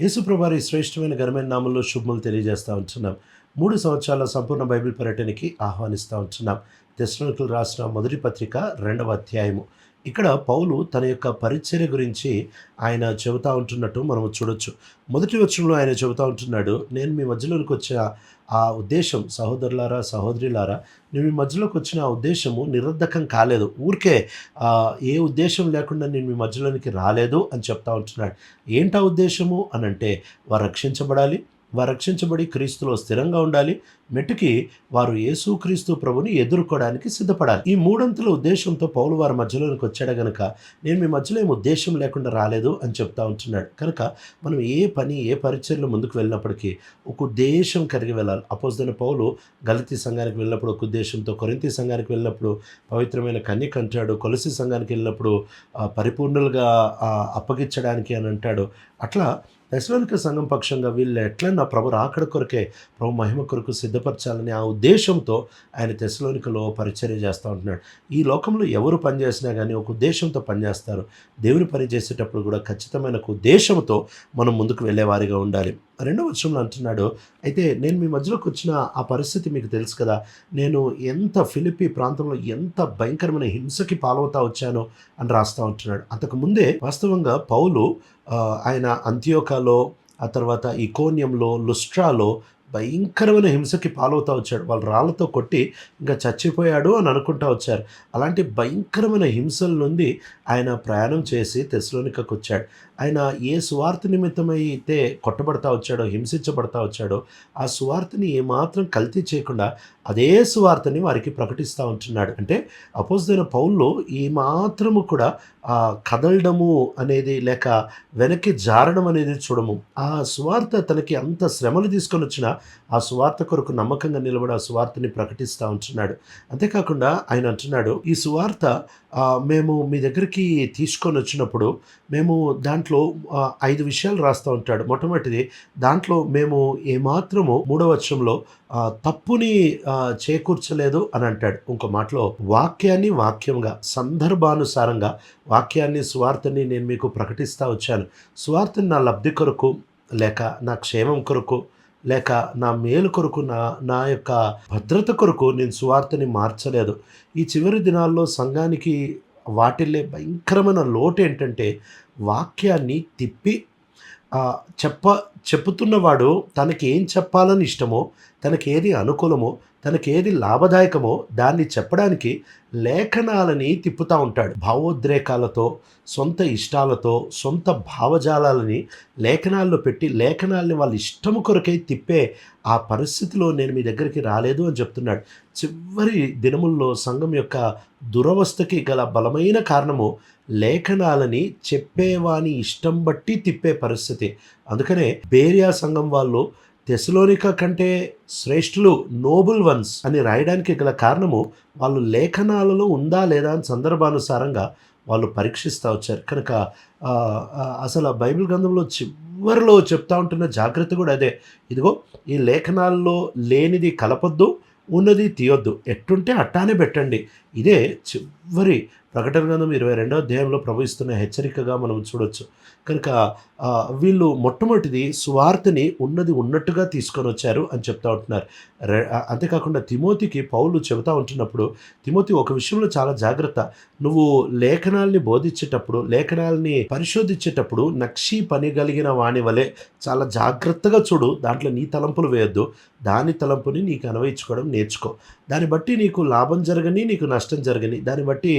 యేసుప్రభారి శ్రేష్టమైన ఘనమైన నామంలో శుభములు తెలియజేస్తూ ఉంటున్నాం. మూడు సంవత్సరాల సంపూర్ణ బైబిల్ పర్యటనకి ఆహ్వానిస్తూ ఉంటున్నాం. దశలోనికులు రాసిన మొదటి పత్రిక రెండవ అధ్యాయము. ఇక్కడ పౌలు తన యొక్క పరిచర్య గురించి ఆయన చెబుతూ ఉంటున్నట్టు మనం చూడొచ్చు. మొదటి వచనంలో ఆయన చెబుతూ ఉంటున్నాడు నేను మీ మధ్యలోకి వచ్చిన ఆ ఉద్దేశం సహోదరులారా సహోదరులారా నేను మీ మధ్యలోకి వచ్చిన ఆ ఉద్దేశము నిరర్ధకం కాలేదు. ఊరికే ఏ ఉద్దేశం లేకుండా నేను మీ మధ్యలోనికి రాలేదు అని చెప్తా ఉంటున్నాడు. ఏంటా ఉద్దేశము? అని అంటే వారు రక్షించబడాలి వారు రక్షించబడి క్రీస్తులో స్థిరంగా ఉండాలి. మెట్టుకి వారు యేసుక్రీస్తు ప్రభుని ఎదుర్కోవడానికి సిద్ధపడాలి. ఈ మూడంతుల ఉద్దేశంతో పౌలు వారి మధ్యలోనికి వచ్చాడు గనక నేను మీ మధ్యలో ఏం ఉద్దేశం లేకుండా రాలేదు అని చెప్తా ఉంటున్నాడు. కనుక మనం ఏ పని ఏ పరిచయలో ముందుకు వెళ్ళినప్పటికీ ఒక ఉద్దేశం కలిగి వెళ్ళాలి. అపోజిన పౌలు గలతీ సంఘానికి వెళ్ళినప్పుడు ఒక ఉద్దేశంతో కొరింతి సంఘానికి వెళ్ళినప్పుడు పవిత్రమైన కన్యక అంటాడు. కొలసి సంఘానికి వెళ్ళినప్పుడు ఆ, పరిపూర్ణులుగా అప్పగించడానికి అని అంటాడు. అట్లా దశలోనిక సంఘం పక్షంగా వీళ్ళు ఎట్లా ప్రభు రాకడ కొరకే ప్రభు మహిమ కొరకు సిద్ధపరచాలని ఆ ఉద్దేశంతో ఆయన దశలోనికలో పరిచర్య చేస్తూ ఉంటున్నాడు. ఈ లోకంలో ఎవరు పనిచేసినా కానీ ఒక ఉద్దేశంతో పనిచేస్తారు దేవుని పని చేసేటప్పుడు కూడా ఖచ్చితమైన ఒక ఉద్దేశంతో మనం ముందుకు వెళ్ళేవారిగా ఉండాలి. రెండో వచనంలో అంటున్నాడు అయితే నేను మీ మధ్యలోకి వచ్చిన ఆ పరిస్థితి మీకు తెలుసు కదా. నేను ఎంత ఫిలిపి ప్రాంతంలో ఎంత భయంకరమైన హింసకి పాలవుతా వచ్చానో అని రాస్తా ఉంటున్నాడు. అంతకు ముందే వాస్తవంగా పౌలు ఆయన అంత్యోకాలో ఆ తర్వాత ఇకోన్యంలో లుస్ట్రాలో భయంకరమైన హింసకి పాలవుతా వచ్చాడు. వాళ్ళు రాళ్ళతో కొట్టి ఇంకా చచ్చిపోయాడు అని అనుకుంటా వచ్చారు. అలాంటి భయంకరమైన హింసల నుండి ఆయన ప్రయాణం చేసి తెస్లోనికకు వచ్చాడు. ఆయన ఏ సువార్త నిమిత్తమైతే కొట్టబడతా వచ్చాడో హింసించబడతా వచ్చాడో ఆ సువార్తని ఏమాత్రం కల్తీ చేయకుండా అదే సువార్తని వారికి ప్రకటిస్తూ ఉంటున్నాడు. అంటే అపోజిన పౌల్లో ఈ మాత్రము కూడా ఆ కదలడము అనేది లేక వెనక్కి జారడం అనేది చూడము. ఆ సువార్త తనకి అంత శ్రమలు తీసుకొని వచ్చిన ఆ సువార్త కొరకు నమ్మకంగా నిలబడి ఆ సువార్తని ప్రకటిస్తూ ఉంటున్నాడు. అంతేకాకుండా ఆయన అంటున్నాడు ఈ సువార్త మేము మీ దగ్గరికి తీసుకొని వచ్చినప్పుడు మేము దాంట్లో ఐదు విషయాలు రాస్తూ ఉంటాడు. మొట్టమొదటిది దాంట్లో మేము ఏమాత్రము మూడవచ్చంలో తప్పుని చేకూర్చలేదు అని అంటాడు. ఇంకో మాటలో వాక్యాన్ని వాక్యంగా సందర్భానుసారంగా వాక్యాన్ని స్వార్థని నేను మీకు ప్రకటిస్తూ వచ్చాను. స్వార్థని నా లబ్ధి కొరకు లేక నా క్షేమం కొరకు లేక నా మేలు కొరకు నా నా యొక్క భద్రత కొరకు నేను సువార్తని మార్చలేదు. ఈ చివరి దినాల్లో సంఘానికి వాటిల్లే భయంకరమైన లోటు ఏంటంటే వాక్యాన్ని తిప్పి చెప్ప చెప్పుతున్నవాడు తనకి ఏం చెప్పాలని ఇష్టమో తనకి ఏది అనుకూలమో తనకి ఏది లాభదాయకమో దాన్ని చెప్పడానికి లేఖనాలని తిప్పుతూ ఉంటాడు. భావోద్రేకాలతో సొంత ఇష్టాలతో సొంత భావజాలాలని లేఖనాల్లో పెట్టి లేఖనాల్ని వాళ్ళ ఇష్టము కొరకై తిప్పే ఆ పరిస్థితిలో నేను మీ దగ్గరికి రాలేదు అని చెప్తున్నాడు. చివరి దినముల్లో సంఘం యొక్క దురవస్థకి గల బలమైన కారణము లేఖనాలని చెప్పేవాని ఇష్టం బట్టి తిప్పే పరిస్థితి. అందుకనే బేరియా సంఘం వాళ్ళు తెసలోనిక కంటే శ్రేష్ఠులు నోబుల్ వన్స్ అని రాయడానికి గల కారణము వాళ్ళు లేఖనాలలో ఉందా లేదా అని సందర్భానుసారంగా వాళ్ళు పరీక్షిస్తూ వచ్చారు. కనుక అసలు ఆ బైబిల్ గ్రంథంలో చివరిలో చెప్తా ఉంటున్న జాగ్రత్త కూడా అదే. ఇదిగో ఈ లేఖనాల్లో లేనిది కలపొద్దు ఉన్నది తీయొద్దు. ఎట్టుంటే అట్టానే పెట్టండి. ఇదే చివరి ప్రకటన గ్రంథం ఇరవై రెండో అధ్యాయంలో ప్రవహిస్తున్న హెచ్చరికగా మనం చూడొచ్చు. కనుక వీళ్ళు మొట్టమొదటిది సువార్తని ఉన్నది ఉన్నట్టుగా తీసుకొని వచ్చారు అని చెప్తా ఉంటున్నారు. అంతేకాకుండా తిమోతికి పౌలు చెబుతా ఉంటున్నప్పుడు తిమోతి ఒక విషయంలో చాలా జాగ్రత్త. నువ్వు లేఖనాల్ని బోధించేటప్పుడు లేఖనాల్ని పరిశోధించేటప్పుడు నక్షి పని కలిగిన వాని వలె చాలా జాగ్రత్తగా చూడు. దాంట్లో నీ తలంపులు వేయొద్దు. దాని తలంపుని నీకు అనువయించుకోవడం నేర్చుకో. దాన్ని బట్టి నీకు లాభం జరగని నీకు నష్టం జరగని దాన్ని బట్టి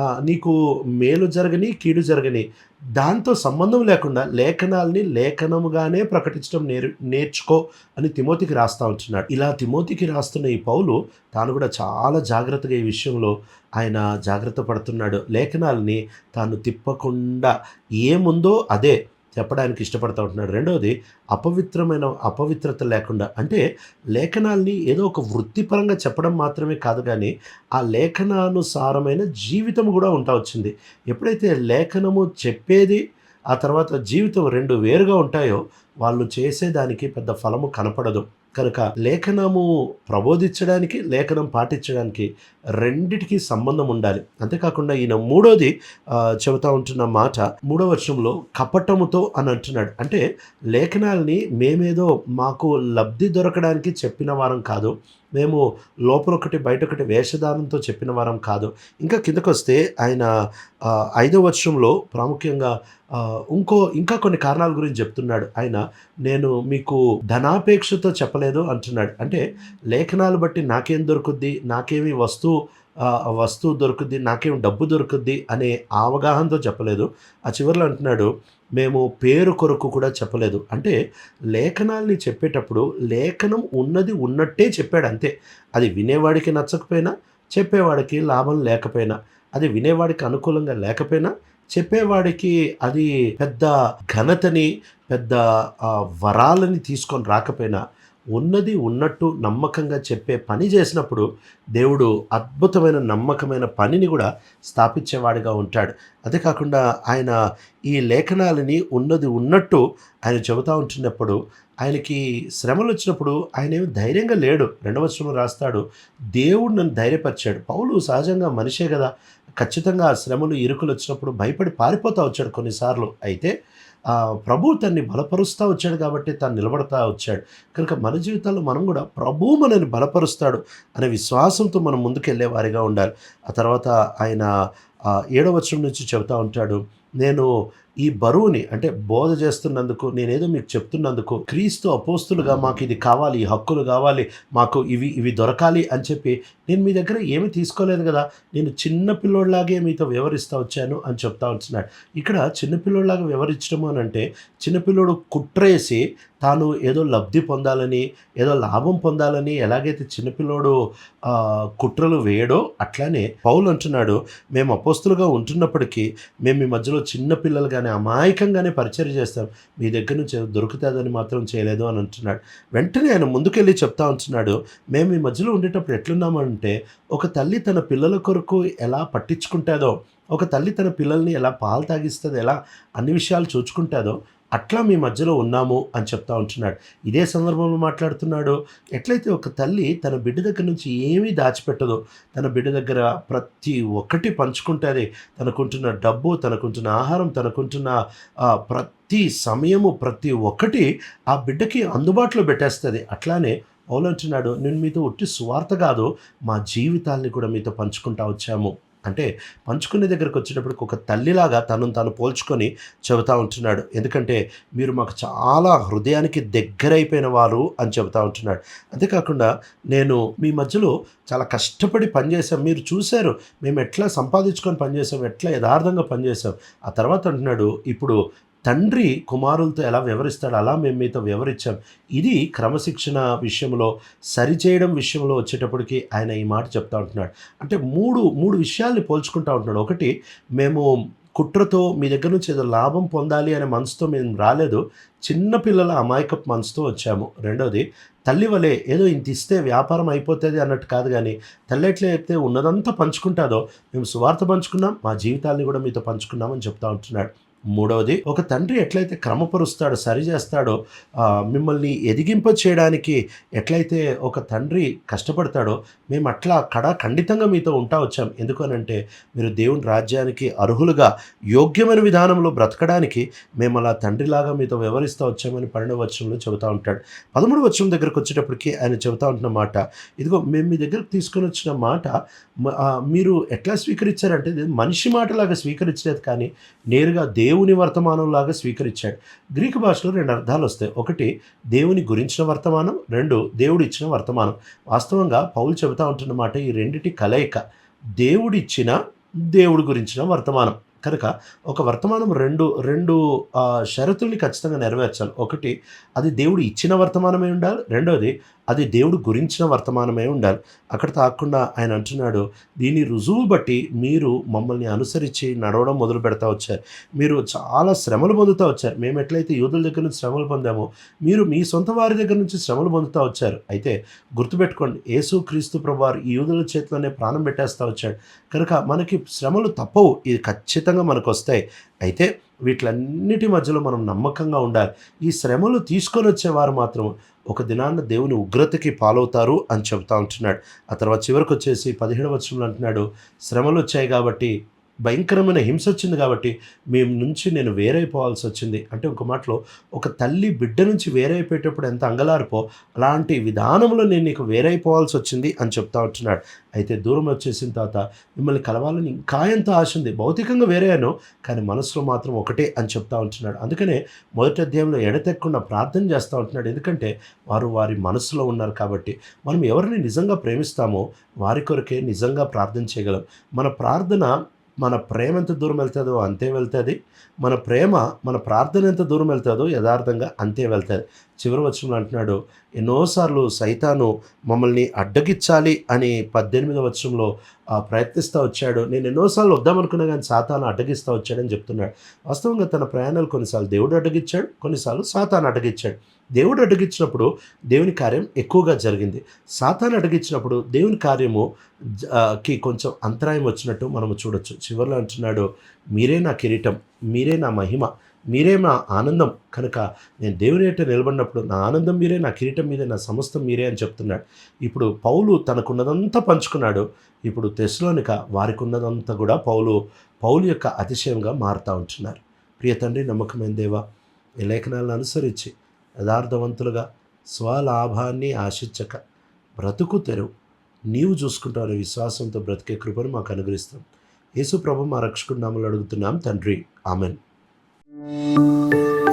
నీకు మేలు జరగని కీడు జరగని దాంతో సంబంధం లేకుండా లేఖనాల్ని లేఖనముగానే ప్రకటించడం నేర్ నేర్చుకో అని తిమోతికి రాస్తా ఉంటున్నాడు. ఇలా తిమోతికి రాస్తున్న ఈ పౌలు తాను కూడా చాలా జాగ్రత్తగా ఈ విషయంలో ఆయన జాగ్రత్త పడుతున్నాడు. లేఖనాల్ని తాను తిప్పకుండా ఏముందో అదే చెప్పడానికి ఇష్టపడతా ఉంటున్నాడు. రెండవది అపవిత్రమైన అపవిత్రత లేకుండా అంటే లేఖనాల్ని ఏదో ఒక వృత్తిపరంగా చెప్పడం మాత్రమే కాదు కానీ ఆ లేఖనానుసారమైన జీవితం కూడా ఉంటా వచ్చింది. ఎప్పుడైతే లేఖనము చెప్పేది ఆ తర్వాత జీవితం రెండు వేరుగా ఉంటాయో వాళ్ళు చేసేదానికి పెద్ద ఫలము కనపడదు. కనుక లేఖనము ప్రబోధించడానికి లేఖనం పాటించడానికి రెండిటికి సంబంధం ఉండాలి. అంతేకాకుండా ఈయన మూడోది చెబుతా ఉంటున్న మాట మూడో వర్షంలో కపటముతో అని అంటున్నాడు. అంటే లేఖనాల్ని మేమేదో మాకు లబ్ధి దొరకడానికి చెప్పిన వారం కాదు. మేము లోపల ఒకటి బయట ఒకటి వేషధారంతో చెప్పిన వారం కాదు. ఇంకా కిందకు వస్తే ఆయన ఐదో వర్షంలో ప్రాముఖ్యంగా ఇంకో ఇంకా కొన్ని కారణాల గురించి చెప్తున్నాడు. ఆయన నేను మీకు ధనాపేక్షతో చెప్పలేదు అంటున్నాడు. అంటే లేఖనాలు బట్టి నాకేం దొరుకుద్ది? నాకేమి వస్తువు వస్తువు దొరుకుద్ది నాకేం డబ్బు దొరుకుద్ది అనే అవగాహనతో చెప్పలేదు. ఆ చివరిలో అంటున్నాడు మేము పేరు కొరకు కూడా చెప్పలేదు. అంటే లేఖనాల్ని చెప్పేటప్పుడు లేఖనం ఉన్నది ఉన్నట్టే చెప్పాడు అంతే. అది వినేవాడికి నచ్చకపోయినా చెప్పేవాడికి లాభం లేకపోయినా. అది వినేవాడికి అనుకూలంగా లేకపోయినా చెప్పేవాడికి అది పెద్ద ఘనతని పెద్ద వరాలని తీసుకొని రాకపోయినా ఉన్నది ఉన్నట్టు నమ్మకంగా చెప్పే పని చేసినప్పుడు దేవుడు అద్భుతమైన నమ్మకమైన పనిని కూడా స్థాపించేవాడిగా ఉంటాడు. అదే కాకుండా ఆయన ఈ లేఖనాలని ఉన్నది ఉన్నట్టు ఆయన చెబుతూ ఉంటున్నప్పుడు ఆయనకి శ్రమలు వచ్చినప్పుడు ఆయన ఏమి ధైర్యంగా లేడు. రెండవ శ్రమ రాస్తాడు దేవుడు నన్ను ధైర్యపరిచాడు. పౌలు సహజంగా మనిషే కదా. ఖచ్చితంగా ఆ శ్రమలు ఇరుకులు వచ్చినప్పుడు భయపడి పారిపోతూ వచ్చాడు కొన్నిసార్లు. అయితే ప్రభు తన్ని బలపరుస్తూ వచ్చాడు కాబట్టి తను నిలబడతా వచ్చాడు. కనుక మన జీవితాల్లో మనం కూడా ప్రభు మనల్ని బలపరుస్తాడు అనే విశ్వాసంతో మనం ముందుకెళ్ళే వారిగా ఉండాలి. ఆ తర్వాత ఆయన ఆ, ఏడవ నుంచి చెబుతూ ఉంటాడు నేను ఈ బరువుని అంటే బోధ చేస్తున్నందుకు నేనేదో మీకు చెప్తున్నందుకు క్రీస్తు అపోస్తులుగా మాకు ఇది కావాలి ఈ హక్కులు కావాలి మాకు ఇవి ఇవి దొరకాలి అని చెప్పి నేను మీ దగ్గర ఏమీ తీసుకోలేదు కదా. నేను చిన్న పిల్లోడిలాగే మీతో వివరిస్తూ వచ్చాను అని చెప్తా ఉంటున్నాడు. ఇక్కడ చిన్నపిల్లోడిలాగా వివరించడము అని అంటే చిన్నపిల్లోడు కుట్రేసి తాను ఏదో లబ్ధి పొందాలని ఏదో లాభం పొందాలని ఎలాగైతే చిన్నపిల్లోడు కుట్రలు వేయడో అట్లానే పౌలు అంటున్నాడు మేము అపోస్తులుగా ఉంటున్నప్పటికీ మేము మీ మధ్యలో చిన్న కానీ అమాయకంగానే పరిచయం చేస్తాం మీ దగ్గర నుంచి దొరుకుతుందని మాత్రం చేయలేదు అని అంటున్నాడు. వెంటనే ఆయన ముందుకెళ్ళి చెప్తా ఉంటున్నాడు మేము ఈ మధ్యలో ఉండేటప్పుడు ఎట్లున్నామంటే ఒక తల్లి తన పిల్లల కొరకు ఎలా పట్టించుకుంటుందో ఒక తల్లి తన పిల్లల్ని ఎలా పాలు తాగిస్తుంది ఎలా అన్ని విషయాలు చూచుకుంటుందో అట్లా మీ మధ్యలో ఉన్నాము అని చెప్తా ఉంటున్నాడు. ఇదే సందర్భంలో మాట్లాడుతున్నాడు. ఎట్లయితే ఒక తల్లి తన బిడ్డ దగ్గర నుంచి ఏమీ దాచిపెట్టదో తన బిడ్డ దగ్గర ప్రతి ఒక్కటి పంచుకుంటుంది తనకుంటున్న డబ్బు తనకుంటున్న ఆహారం తనకుంటున్న ప్రతి సమయము ప్రతి ఒక్కటి ఆ బిడ్డకి అందుబాటులో పెట్టేస్తుంది. అట్లానే పౌలు అంటున్నాడు నేను మీతో ఒట్టి స్వార్థ కాదు మా జీవితాల్ని కూడా మీతో పంచుకుంటా వచ్చాము. అంటే పంచుకునే దగ్గరకు వచ్చేటప్పటికి ఒక తల్లిలాగా తనను తాను పోల్చుకొని చెబుతా ఉంటున్నాడు. ఎందుకంటే మీరు మాకు చాలా హృదయానికి దగ్గరైపోయిన వారు అని చెబుతా ఉంటున్నాడు. అంతేకాకుండా నేను మీ మధ్యలో చాలా కష్టపడి పనిచేసాం మీరు చూశారు. మేము ఎట్లా సంపాదించుకొని పనిచేసాం ఎట్లా యథార్థంగా పనిచేసాం ఆ తర్వాత అంటున్నాడు ఇప్పుడు తండ్రి కుమారులతో ఎలా వివరిస్తాడు? అలా మేము మీతో వివరించాం. ఇది క్రమశిక్షణ విషయంలో సరిచేయడం విషయంలో వచ్చేటప్పటికి ఆయన ఈ మాట చెప్తా ఉంటున్నాడు. అంటే మూడు మూడు విషయాల్ని పోల్చుకుంటా ఉంటున్నాడు. ఒకటి మేము కుట్రతో మీ దగ్గర నుంచి ఏదో లాభం పొందాలి అనే మనసుతో మేము రాలేదు. చిన్నపిల్లల అమాయకపు మనసుతో వచ్చాము. రెండోది తల్లి వలె ఏదో ఇంత ఇస్తే వ్యాపారం అయిపోతుంది అన్నట్టు కాదు కానీ తల్లి ఎట్లయితే ఉన్నదంతా పంచుకుంటాదో మేము సువార్త పంచుకున్నాం మా జీవితాల్ని కూడా మీతో పంచుకున్నామని చెప్తా ఉంటున్నాడు. మూడవది ఒక తండ్రి ఎట్లయితే క్రమపరుస్తాడో సరి చేస్తాడో మిమ్మల్ని ఎదిగింప చేయడానికి ఎట్లయితే ఒక తండ్రి కష్టపడతాడో మేము అట్లా కడ ఖండితంగా మీతో ఉంటా వచ్చాం. ఎందుకనంటే మీరు దేవుని రాజ్యానికి అర్హులుగా యోగ్యమైన విధానంలో బ్రతకడానికి మేము అలా తండ్రిలాగా మీతో వివరిస్తూ వచ్చామని పన్నెండవ వచనంలో చెబుతా ఉంటాడు. పదమూడు వచనం దగ్గరకు వచ్చేటప్పటికి ఆయన చెబుతా ఉంటున్న మాట ఇదిగో మేము మీ దగ్గరకు తీసుకొని వచ్చిన మాట మీరు ఎట్లా స్వీకరించారంటే మనిషి మాటలాగా స్వీకరించలేదు కానీ నేరుగా దేవుని వర్తమానంలాగా స్వీకరించాడు. గ్రీకు భాషలో రెండు అర్థాలు వస్తాయి. ఒకటి దేవుని గురించిన వర్తమానం. రెండు దేవుడు ఇచ్చిన వర్తమానం. వాస్తవంగా పౌలు చెబుతా ఉంటున్నమాట ఈ రెండిటి కలయిక. దేవుడిచ్చిన దేవుడి గురించిన వర్తమానం. కనుక ఒక వర్తమానం రెండు రెండు షరతుల్ని ఖచ్చితంగా నెరవేర్చాలి. ఒకటి అది దేవుడు ఇచ్చిన వర్తమానమే ఉండాలి. రెండోది అది దేవుడు గురించిన వర్తమానమే ఉండాలి. అక్కడ తాకుండా ఆయన అంటున్నాడు దీని రుజువు బట్టి మీరు మమ్మల్ని అనుసరించి నడవడం మొదలు పెడతా వచ్చారు. మీరు చాలా శ్రమలు పొందుతూ వచ్చారు. మేము ఎట్లయితే యూదుల దగ్గర నుంచి శ్రమలు పొందామో మీరు మీ సొంత వారి దగ్గర నుంచి శ్రమలు పొందుతూ వచ్చారు. అయితే గుర్తుపెట్టుకోండి యేసు క్రీస్తు ప్రభువారు ఈ యూదుల చేతిలోనే ప్రాణం పెట్టేస్తూ వచ్చాడు. కనుక మనకి శ్రమలు తప్పవు. ఇది ఖచ్చితంగా మనకు వస్తాయి. అయితే వీటిలన్నిటి మధ్యలో మనం నమ్మకంగా ఉండాలి. ఈ శ్రమలు తీసుకొని వచ్చేవారు మాత్రం ఒక దినాన్న దేవుని ఉగ్రతకి పాలవుతారు అని చెబుతా ఉంటున్నాడు. ఆ తర్వాత చివరికి వచ్చేసి పదిహేడు వచ్చంలో అంటున్నాడు శ్రమలు వచ్చాయి కాబట్టి భయంకరమైన హింస వచ్చింది కాబట్టి మేము నుంచి నేను వేరైపోవాల్సి వచ్చింది. అంటే ఒక మాటలో ఒక తల్లి బిడ్డ నుంచి వేరైపోయేటప్పుడు ఎంత అంగలారిపో అలాంటి విధానంలో నేను నీకు వేరైపోవాల్సి వచ్చింది అని చెప్తా ఉంటున్నాడు. అయితే దూరం వచ్చేసిన తర్వాత మిమ్మల్ని కలవాలని ఇంకా ఎంత ఆశ ఉంది. భౌతికంగా వేరేయాను కానీ మనసులో మాత్రం ఒకటే అని చెప్తా ఉంటున్నాడు. అందుకనే మొదటి అధ్యాయంలో ఎడతెక్కకుండా ప్రార్థన చేస్తూ ఉంటున్నాడు. ఎందుకంటే వారు వారి మనసులో ఉన్నారు కాబట్టి మనం ఎవరిని నిజంగా ప్రేమిస్తామో వారి కొరకే నిజంగా ప్రార్థన చేయగలం. మన ప్రార్థన మన ప్రేమ ఎంత దూరం వెళ్తుందో అంతే వెళ్తుంది. మన ప్రేమ మన ప్రార్థన ఎంత దూరం వెళ్తుందో యథార్థంగా అంతే వెళ్తుంది. చివరి వచనంలో అంటున్నాడు ఎన్నోసార్లు సైతాను మమ్మల్ని అడ్డగించాలి అని పద్దెనిమిదవ వచనంలో ప్రయత్నిస్తూ వచ్చాడు. నేను ఎన్నోసార్లు వద్దామనుకున్నా కానీ సాతాను అడ్డగిస్తూ వచ్చాడని చెప్తున్నాడు. వాస్తవంగా తన ప్రయాణాలు కొన్నిసార్లు దేవుడు అడ్డగించాడు కొన్నిసార్లు సాతాను అడ్డగించాడు దేవుడు అడ్డగించినప్పుడు దేవుని కార్యం ఎక్కువగా జరిగింది. సాతాను అడ్డగించినప్పుడు దేవుని కార్యము జ- కి కొంచెం అంతరాయం వచ్చినట్టు మనము చూడొచ్చు. చివరిలో అంటున్నాడు మీరే నా కిరీటం మీరే నా మహిమ మీరే నా ఆనందం. కనుక నేను దేవుని ఎట నిలబడినప్పుడు నా ఆనందం మీరే నా కిరీటం మీరే నా సమస్తం మీరే అని చెప్తున్నాడు. ఇప్పుడు పౌలు తనకున్నదంతా పంచుకున్నాడు. ఇప్పుడు తెస్లోనిక వారికి ఉన్నదంతా కూడా పౌలు పౌలు యొక్క అతిశయంగా మారుతూ ఉంటున్నారు. ప్రియ తండ్రి నమ్మకమైన దేవా ఈ లేఖనాలను అనుసరించి యథార్థవంతులుగా స్వలాభాన్ని ఆశించక బ్రతుకు తెరువు. నీవు చూసుకుంటావు విశ్వాసంతో బ్రతికే కృపను మాకు అనుగ్రహిస్తాం. యేసు ప్రభు మా రక్షకుడు నామలు అడుగుతున్నాం. తండ్రి ఆమెన్. Música